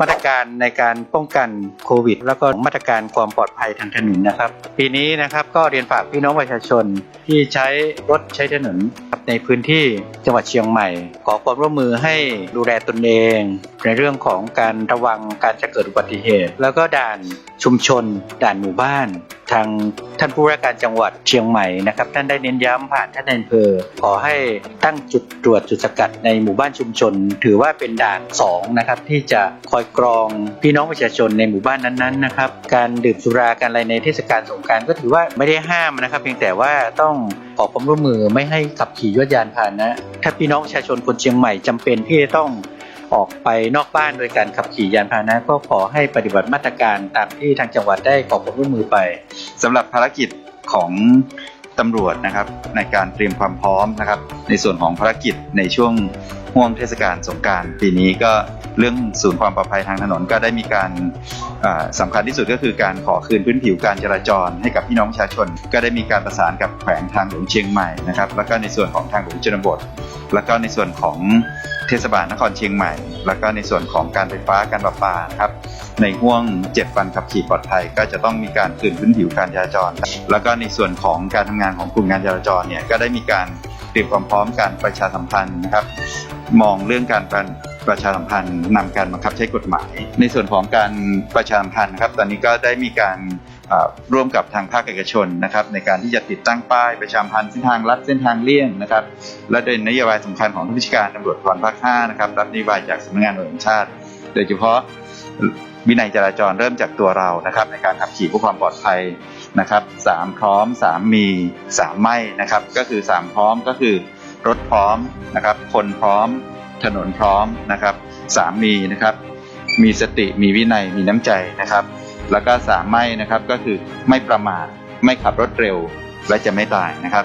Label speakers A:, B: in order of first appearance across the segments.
A: มาตรการในการป้องกันโควิด แล้วก็มาตรการความปลอดภัยทางถนนนะครับ ปีนี้นะครับก็เรียนฝากพี่น้องประชาชนที่ใช้รถใช้ถนนในพื้นที่จังหวัดเชียงใหม่ ขอความร่วมมือให้ดูแลตนเองในเรื่องของการระวังการจะเกิดอุบัติเหตุ แล้วก็ด่านชุมชน ด่านหมู่บ้าน ทางท่านผู้ว่าการจังหวัดเชียงใหม่นะครับท่านได้เน้นย้ำผ่านท่านนายอำเภอขอให้ตั้งจุดตรวจจุดสกัดในหมู่บ้านชุมชน ถือว่าเป็นด่านสองนะครับที่จะคอยกรองพี่น้องประชาชนในหมู่บ้านนั้นๆนะครับการดื่มสุราการอะไรในเทศกาลสงการก็ถือว่าไม่ได้ห้ามนะครับ เพียงแต่ว่าต้องขอความร่วมมือไม่ให้ขับขี่ยวดยานพาหนะ ถ้าพี่น้องประชาชนคนเชียงใหม่จำเป็นที่จะต้อง ออกไปนอกบ้านโดยการขับขี่ยานพาหนะก็ขอให้ปฏิบัติมาตรการตามที่ทางจังหวัดได้ขอความร่วมมือไป
B: สำหรับภารกิจของตำรวจนะครับในการเตรียมความพร้อมนะครับ ในส่วนของภารกิจในช่วงห่วงเทศกาลสงการปีนี้ก็เรื่องศูนย์ความปลอดภัยทางถนนก็ได้มีการอ่าสำคัญที่สุดก็คือการขอคืนพื้นผิวการจราจรให้กับพี่น้องประชาชน ก็ได้มีการประสานกับแขวงทางหลวงเชียงใหม่นะครับแล้วก็ในส่วนของทางหลวงชนบท แล้วก็ในส่วนของ เทศบาลนครเชียงใหม่ แล้วก็ในส่วนของการไฟฟ้าการประปาครับในห่วง 7 วันขับขี่ปลอดภัย ก็จะต้องมีการคืนพื้นผิวการจราจร แล้วก็ในส่วนของการทำงานของกลุ่มงานจราจรเนี่ยก็ได้มีการเตรียมความพร้อมการประชาสัมพันธ์นะครับ มองเรื่องการประชาสัมพันธ์นำการบังคับใช้กฎหมาย ในส่วนของการประชาสัมพันธ์ครับตอนนี้ก็ได้มีการ ร่วมกับทางภาคเอกชนนะครับในการที่จะติดตั้งป้ายประชามพันธ์เส้นทางลัดเส้นทางเลี่ยงนะครับ และโดยนโยบายสำคัญของทุกราชการตำรวจภูธรภาค5นะครับรับนโยบายจากสำนักงานตำรวจแห่งชาติ โดยเฉพาะวินัยจราจรเริ่มจากตัวเรานะครับ ในการขับขี่เพื่อความปลอดภัยนะครับสามพร้อมสามมีสามไม่นะครับ ก็คือสามพร้อมก็คือรถพร้อมนะครับ คนพร้อม ถนนพร้อมนะครับสามมีนะครับ มีสติมีวินัยมีน้ำใจนะครับ แล้วก็สามไม่นะครับก็คือไม่ประมาทไม่ขับรถเร็วและจะไม่ตายนะครับ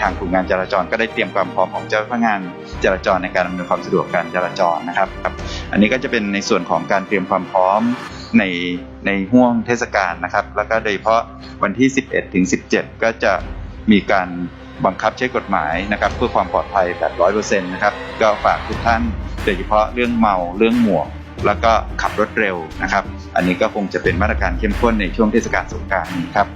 B: ทางกลุ่มงานจราจรก็ได้เตรียมความพร้อมของเจ้าพนักงานจราจรในการอำนวยความสะดวกการจราจรนะครับครับ อันนี้ก็จะเป็นในส่วนของการเตรียมความพร้อมในในห่วงเทศกาลนะครับ แล้วก็โดยเฉพาะวันที่ 11 ถึง 17 ก็จะมีการบังคับใช้กฎหมายนะครับ เพื่อความปลอดภัยแบบร้อยเปอร์เซ็นต์นะครับก็ฝากทุกท่านโดยเฉพาะเรื่องเมาเรื่องหมวก แล้วก็ขับรถเร็วนะครับ อันนี้ก็คงจะเป็นมาตรการเข้มข้นในช่วงเทศกาลสงกรานต์นี้ครับ